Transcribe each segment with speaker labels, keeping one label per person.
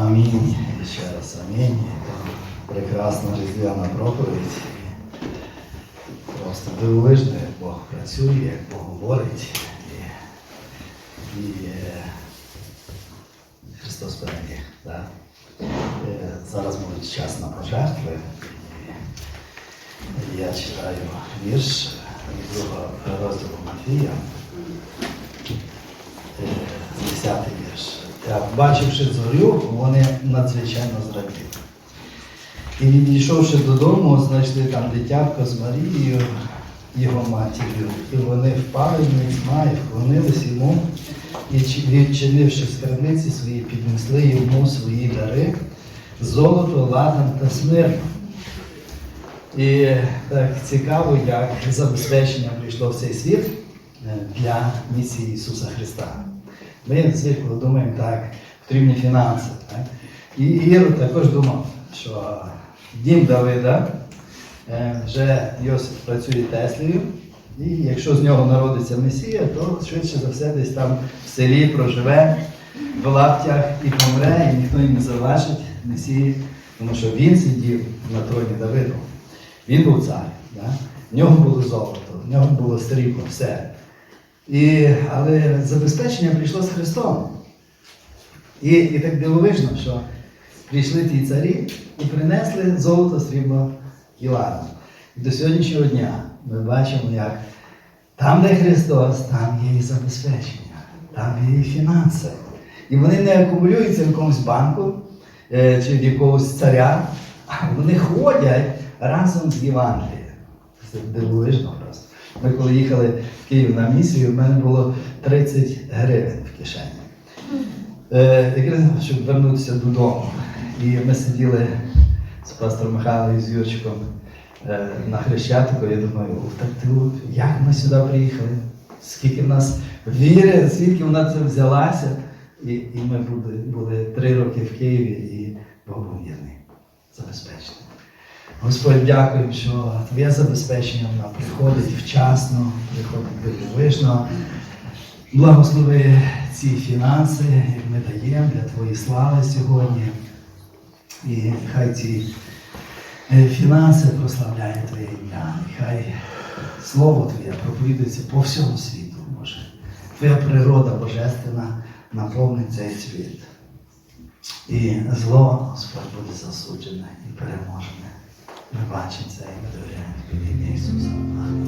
Speaker 1: Амінь. Ще раз амінь. Прекрасна різдвяна проповідь. Просто дивовижно, як Бог працює, як Бог говорить. І, і е, Христос переміг. Да? Е, зараз буде час на пожертви. Я читаю вірш другого розділу Матвія. Е, 10 вірш. Так, бачивши зорю, вони надзвичайно зраділи. І відійшовши додому, знайшли там дитятко з Марією, його матір'ю, і вони впали ніцьма і вклонились йому, і відчинивши скарбниці свої, піднесли йому свої дари, золото, ладан та смирно. І так цікаво, як забезпечення прийшло в цей світ е, для місії Ісуса Христа. Ми звикли думаємо так, потрібні фінанси. Так? І Ірод також думав, що дім Давида е, вже Йосип працює Теслею, і якщо з нього народиться Месія, то швидше за все десь там в селі проживе, в лаптях і помре, і ніхто їм не заважить Месії, тому що він сидів на троні Давиду. Він був цар. Да? В нього було золото, в нього було срібло, все. І, але забезпечення прийшло з Христом. І, і так дивовижно, що прийшли ті царі і принесли золото, срібло і ладан. І до сьогоднішнього дня ми бачимо, як там, де Христос, там є і забезпечення, там є і фінанси. І вони не акумулюються в якомусь банку е, чи в якогось царя, а вони ходять разом з Євангелієм. Це дивовижно просто. Ми коли їхали в Київ на місію, в мене було 30 гривень в кишені. Е, якраз, щоб вернутися додому. І ми сиділи з пастором Михайлом і з Юрчиком е, на Хрещатику. Я думаю, так ти, як ми сюди приїхали? Скільки в нас віри, звідки вона це взялася? І, і ми були, були три роки в Києві, і Бог був вірний, забезпечений. Господь, дякую, що Твоє забезпечення вона приходить вчасно, приходить дивовижно. Благослови ці фінанси, як ми даємо для Твоєї слави сьогодні. І хай ці е, фінанси прославляють Твоє ім'я. Хай Слово Твоє проповідується по всьому світу, Боже. Твоя природа божественна наповнить цей світ. І зло Господь буде засуджене і переможене. Ми бачимо це і ми довіряємо Тобі Ісуса. Амінь.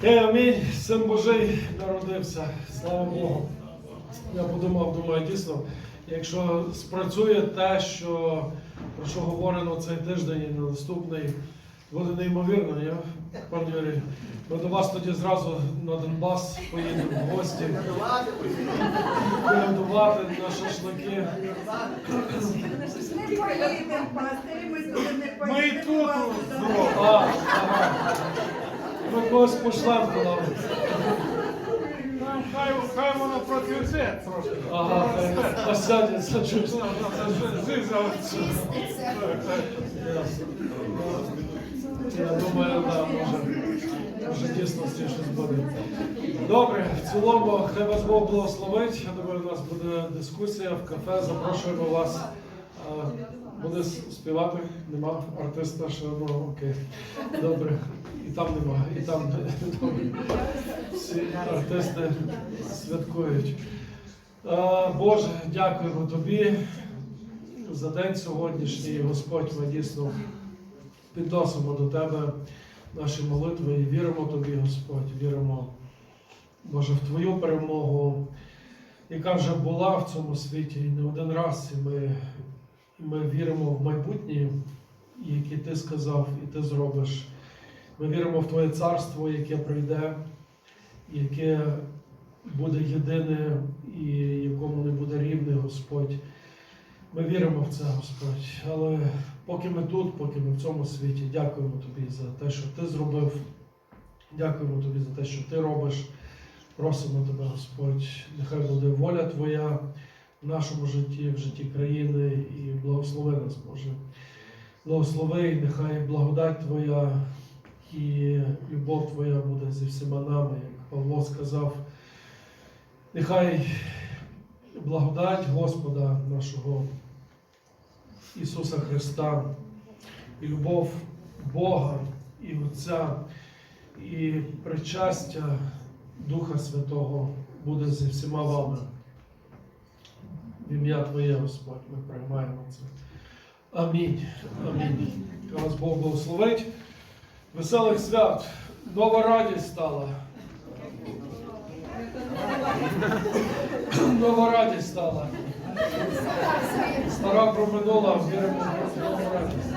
Speaker 2: Син Божий народився, слава Богу. Я подумав, думаю, дійсно, якщо спрацює те, що про що говорено цей тиждень і на наступний, буде неймовірно, я, пан Юрій. Ми до вас тоді зразу на Донбас поїдемо в гості. Колядувати на шашлики.
Speaker 3: Не поїдемо, пастирі, ми туди не поїдемо.
Speaker 4: Ми і тут.
Speaker 2: А, ага. Ми когось пошлемо туди.
Speaker 4: Хай, хай воно процвіте трошки.
Speaker 2: Ага, хай.
Speaker 4: Зизавці.
Speaker 2: Ясно. Я думаю, да, може, може дійсності щось буде. Добре, в цілому, хай вас Бог благословить. Я думаю, у нас буде дискусія в кафе. Запрошуємо вас. Буде співати? Нема артиста ще одного. Окей. Добре. І там нема, і там. Всі артисти святкують. Боже, дякуємо тобі за день сьогоднішній. Господь, ми дійсно підносимо до Тебе наші молитви і віримо Тобі, Господь, віримо, Боже, в Твою перемогу, яка вже була в цьому світі і не один раз. І ми, ми віримо в майбутнє, яке Ти сказав і Ти зробиш. Ми віримо в Твоє царство, яке прийде, яке буде єдине і якому не буде рівне, Господь. Ми віримо в це, Господь. Але поки ми тут, поки ми в цьому світі, дякуємо Тобі за те, що Ти зробив. Дякуємо Тобі за те, що Ти робиш. Просимо Тебе, Господь, нехай буде воля Твоя в нашому житті, в житті країни і благослови нас, Боже. Благослови, нехай благодать Твоя і любов Твоя буде зі всіма нами, як Павло сказав. Нехай благодать Господа нашого Ісуса Христа, і любов Бога і Отця, і причастя Духа Святого буде зі всіма вами. В ім'я Твоє, Господь, ми приймаємо це. Амінь. Амінь. Хай вас Бог благословить. Веселих свят. Нова радість стала. Нова радість стала. Стара проминула, віримо в нову радість.